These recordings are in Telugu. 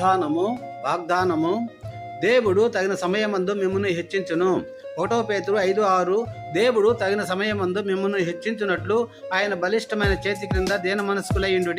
వాగ్దానము వాగ్దానము. దేవుడు తగిన సమయమందు మిమ్మల్ని హెచ్చించును. ఒకటో పేతురు ఐదు ఆరు దేవుడు తగిన సమయమందు మిమ్మల్ని హెచ్చించున్నట్లు ఆయన బలిష్టమైన చేతి క్రింద దీన మనస్కులయ్యుండు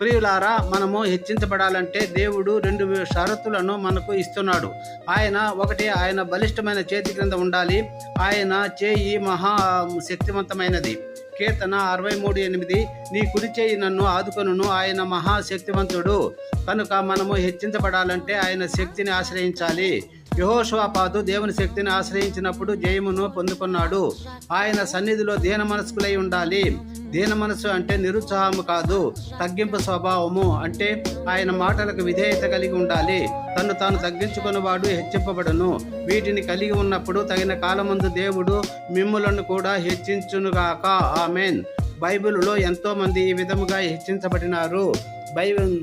ప్రియులారా మనము హెచ్చించబడాలంటే దేవుడు రెండు షరతులను మనకు ఇస్తున్నాడు. ఆయన ఒకటి ఆయన బలిష్టమైన చేతి క్రింద ఉండాలి. ఆయన చేయి మహా శక్తివంతమైనది. కీర్తన అరవై మూడు ఎనిమిది నీ కుడి చేయి నన్ను ఆదుకొనును ఆయన మహాశక్తివంతుడు కనుక మనము హెచ్చించబడాలంటే ఆయన శక్తిని ఆశ్రయించాలి. యహోషవాపాదు దేవుని శక్తిని ఆశ్రయించినప్పుడు జయమును పొందుకున్నాడు. ఆయన సన్నిధిలో దీన మనస్కులై ఉండాలి. దీన మనసు అంటే నిరుత్సాహము కాదు తగ్గింపు స్వభావము అంటే ఆయన మాటలకు విధేయత కలిగి ఉండాలి. తను తాను తగ్గించుకున్నవాడు హెచ్చింపబడును. వీటిని కలిగి ఉన్నప్పుడు తగిన కాలమందు దేవుడు మిమ్ములను కూడా హెచ్చించునుగాక. ఆమెన్. బైబిల్లో ఎంతోమంది ఈ విధముగా హెచ్చించబడినారు. బైబిల్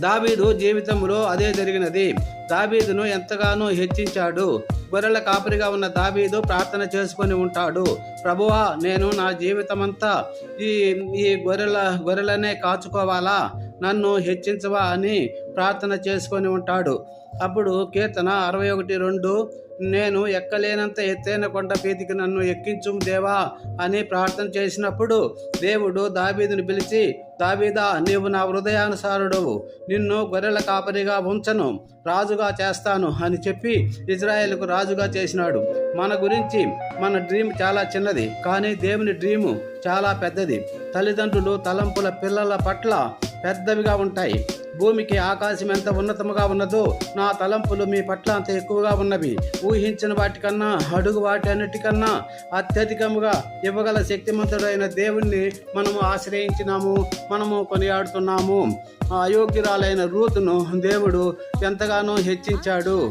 దావీదు జీవితంలో అదే జరిగినది. దావీదును ఎంతగానో హెచ్చించాడు. గొర్రెల కాపరిగా ఉన్న దావీదు ప్రార్థన చేసుకొని ఉంటాడు. ప్రభువా నేను నా జీవితమంతా ఈ ఈ గొర్రెల గొర్రెలనే కాచుకోవాలా? నన్ను హెచ్చించవా అని ప్రార్థన చేసుకొని ఉంటాడు. అప్పుడు కీర్తన అరవై ఒకటి రెండు నేను ఎక్కలేనంత ఎత్తైన కొండ పీతికి నన్ను ఎక్కించు దేవా అని ప్రార్థన చేసినప్పుడు దేవుడు దావీదుని పిలిచి దావీదా నీవు నా హృదయానుసారుడు నిన్ను గొర్రెల కాపరిగా ఉంచను. రాజుగా చేస్తాను అని చెప్పి ఇజ్రాయెల్కు రాజుగా చేసినాడు. మన గురించి మన డ్రీమ్ చాలా చిన్నది కానీ దేవుని డ్రీము చాలా పెద్దది. తల్లిదండ్రులు తలంపుల పిల్లల పట్ల పెద్దవిగా ఉంటాయి. భూమికి ఆకాశం ఎంత ఉన్నతముగా ఉన్నదో నా తలంపులు మీ పట్ల అంత ఎక్కువగా ఉన్నవి. ఊహించిన వాటికన్నా అడుగు వాటి అన్నిటికన్నా అత్యధికముగా ఇవ్వగల శక్తిమంతుడైన దేవుణ్ణి మనము ఆశ్రయించినాము మనము కొనియాడుతున్నాము. అయోగ్యురాలైన రూతును దేవుడు ఎంతగానో హెచ్చించాడు.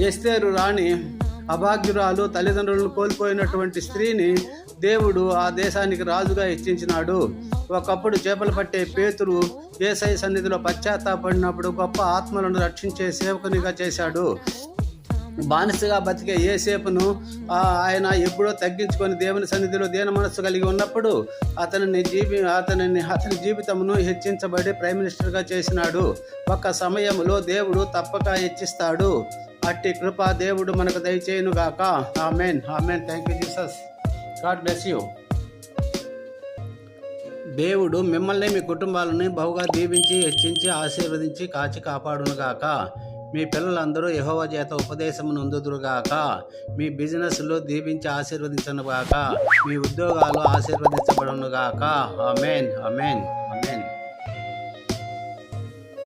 ఎస్తేరు రాణి అభాగ్యురాలు తల్లిదండ్రులను కోల్పోయినటువంటి స్త్రీని దేవుడు ఆ దేశానికి రాజుగా హెచ్చించినాడు. ఒకప్పుడు చేపలు పట్టే పేతురు ఏసై సన్నిధిలో పశ్చాత్తాపడినప్పుడు గొప్ప ఆత్మలను రక్షించే సేవకునిగా చేశాడు. బానిసగా బతికే ఏ సేపును ఆయన ఎప్పుడో తగ్గించుకొని దేవుని సన్నిధిలో దీన మనస్సు కలిగి ఉన్నప్పుడు అతనిని జీవి అతనిని అతని జీవితమును హెచ్చించబడి ప్రైమ్ మినిస్టర్గా చేసినాడు. ఒక సమయంలో దేవుడు తప్పక హెచ్చిస్తాడు. అట్టి కృప దేవుడు మనకు దయచేయునుగాక. Amen. Amen. Thank you Jesus. God bless you. దేవుడు మిమ్మల్ని మీ కుటుంబాలని బహుగా దీవించి హెచ్చించి ఆశీర్వదించి కాచి కాపాడునుగాక. మీ పిల్లలందరూ యహోవ చేత ఉపదేశం నొందుదురుగాక మీ బిజినెస్లో దీవించి ఆశీర్వదించనుగాక. మీ ఉద్యోగాలు ఆశీర్వదించబడునుగాక. అమేన్ అమేన్